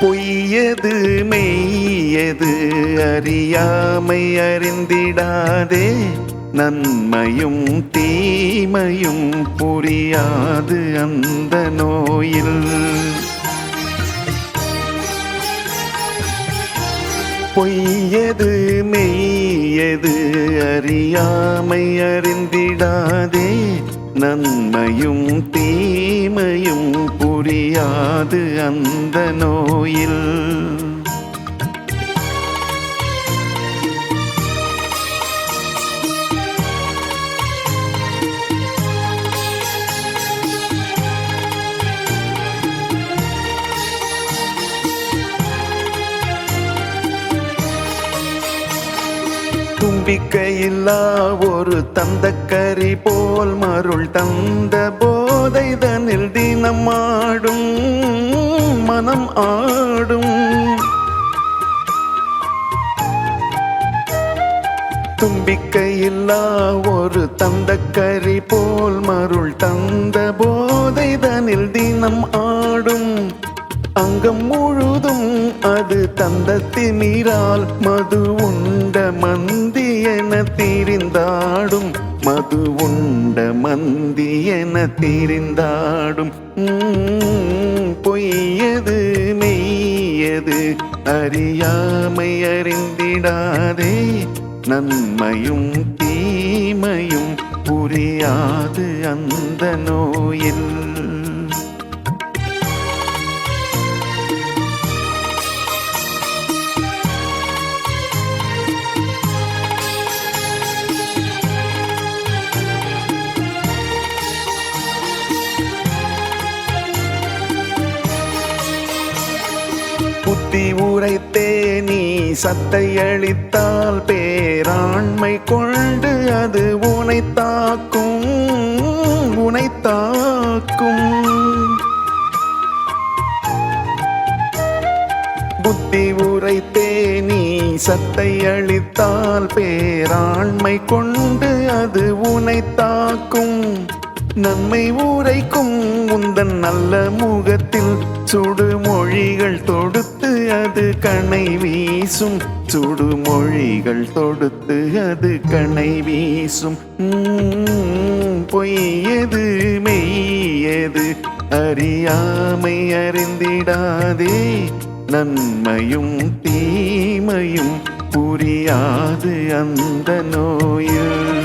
பொய்யது மெய்யது அறியாமை அறிந்திடாதே. நன்மையும் தீமையும் புரியாது அந்த நோயில். பொய்யது மெய்யது அறியாமை அறிந்திடாதே. நன்மையும் தீமையும் புரியாது அந்த நோயில். நம்பிக்கையில்லா ஒரு தந்தக்கரி போல் மருள் தந்த போதை தனில் தினம் ஆடும் மனம் ஆடும். தும்பிக்கையில்லா ஒரு தந்தக்கரி போல் மருள் தந்த போதை தனில் தினம் ஆடும். அங்கம் முழுதும் அது தந்த மது உண்ட மந்தி என தெரிந்தாடும். பொய்யது மெய்யது அறியாமை அறிந்திடாதே. நன்மையும் தீமையும் புரியாது அந்த நோயில். புத்தி உரைத்தே நீ சத்தை அளித்தால் பேராண்மை கொண்டு அது உனை தாக்கும் உனை தாக்கும். புத்தி உரைத்தே நீ சத்தை அளித்தால் பேராண்மை கொண்டு அது உனை தாக்கும். நன்மை உரைக்கும் உந்தன் நல்ல முகத்தில் சுடுமொழிகள் தொடுத்து அது கணை வீசும். சுடுமொழிகள் தொடுத்து அது கணை வீசும். பொய்யது மெய்யது அறியாமை அறிந்திடாதே. நன்மையும் தீமையும் புரியாது அந்த நோயில்.